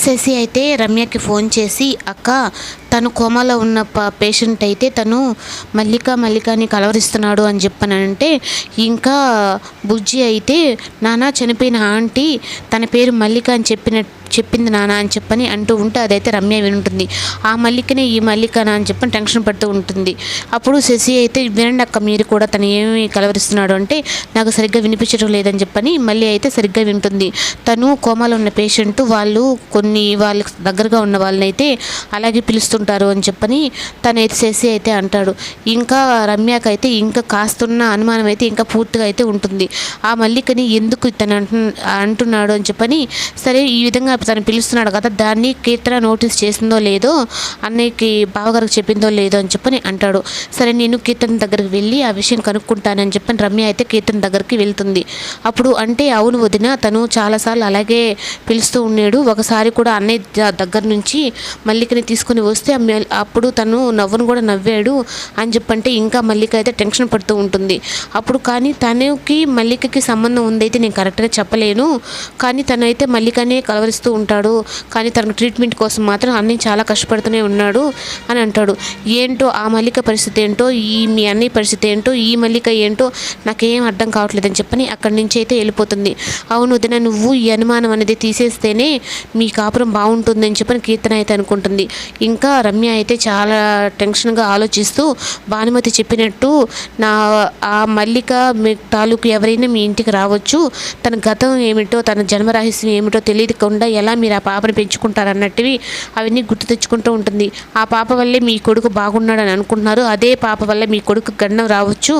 శశి అయితే రమ్యకి ఫోన్ చేసి అక్క తను కోమాలో ఉన్న ప పేషెంట్ అయితే తను మల్లిక మల్లికని కలవరిస్తున్నాడు అని చెప్పానంటే ఇంకా బుజ్జి అయితే నానా చనిపోయిన ఆంటీ తన పేరు మల్లిక అని చెప్పిన చెప్పింది నాన్న అని చెప్పని అంటూ ఉంటే అదైతే రమ్య వింటుంది ఆ మల్లికనే ఈ మల్లికనా అని చెప్పని టెన్షన్ పడుతూ ఉంటుంది. అప్పుడు శశి అయితే వినండి అక్క మీరు కూడా తను ఏమి కలవరిస్తున్నాడు అంటే నాకు సరిగ్గా వినిపించడం లేదని చెప్పని మళ్ళీ అయితే సరిగ్గా వింటుంది. తను కోమాలో ఉన్న పేషెంట్ వాళ్ళు కొన్ని వాళ్ళకి దగ్గరగా ఉన్న వాళ్ళనైతే అలాగే పిలుస్తుంటారు అని చెప్పని తనైతే శశి అయితే అంటాడు. ఇంకా రమ్యకైతే ఇంకా కాస్తున్న అనుమానం అయితే ఇంకా పూర్తిగా అయితే ఉంటుంది. ఆ మల్లికని ఎందుకు తను అంటు అంటున్నాడు అని చెప్పని సరే ఈ విధంగా తను పిలుస్తున్నాడు కదా దాన్ని కీర్తన నోటీస్ చేసిందో లేదో అన్నయ్యకి బావగారికి చెప్పిందో లేదో అని చెప్పని అంటాడు. సరే నేను కీర్తన దగ్గరికి వెళ్ళి ఆ విషయం కనుక్కుంటానని చెప్పని రమ్య అయితే కీర్తన దగ్గరికి వెళ్తుంది. అప్పుడు అంటే అవును వదిన తను చాలాసార్లు అలాగే పిలుస్తూ ఉన్నాడు ఒకసారి కూడా అన్నయ్య దగ్గర నుంచి మల్లికని తీసుకుని వస్తే అప్పుడు తను నవ్వును కూడా నవ్వాడు అని చెప్పంటే ఇంకా మల్లిక అయితే టెన్షన్ పడుతూ ఉంటుంది. అప్పుడు కానీ తనకి మల్లికకి సంబంధం ఉందైతే నేను కరెక్ట్గా చెప్పలేను. కానీ తనైతే మల్లికనే కలవరిస్తూ ఉంటాడు. కానీ తనకు ట్రీట్మెంట్ కోసం మాత్రం అన్నీ చాలా కష్టపడుతూనే ఉన్నాడు అని అంటాడు. ఏంటో ఆ మల్లిక పరిస్థితి ఏంటో ఈ మీ అన్నయ్య పరిస్థితి ఏంటో ఈ మల్లిక ఏంటో నాకేం అర్థం కావట్లేదని చెప్పని అక్కడి నుంచి అయితే వెళ్ళిపోతుంది. అవును వదిన నువ్వు ఈ అనుమానం అనేది తీసేస్తేనే మీ కాపురం బాగుంటుందని చెప్పని కీర్తన అయితే అనుకుంటుంది. ఇంకా రమ్య అయితే చాలా టెన్షన్గా ఆలోచిస్తూ భానుమతి చెప్పినట్టు నా ఆ మల్లిక మీ తాలూకు ఎవరైనా మీ ఇంటికి రావచ్చు. తన గతం ఏమిటో తన జన్మరహస్యం ఏమిటో తెలియకుండా ఎలా మీరు ఆ పాపని పెంచుకుంటారన్నట్టువి అవన్నీ గుర్తు తెచ్చుకుంటూ ఉంటుంది. ఆ పాప వల్లే మీ కొడుకు బాగున్నాడని అనుకుంటున్నారు. అదే పాప వల్ల మీ కొడుకు గండం రావచ్చు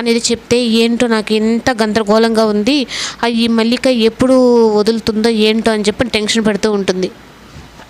అనేది చెప్తే ఏంటో నాకు ఎంత గందరగోళంగా ఉంది. ఈ మల్లిక ఎప్పుడు వదులుతుందో ఏంటో అని చెప్పి టెన్షన్ పడుతూ ఉంటుంది.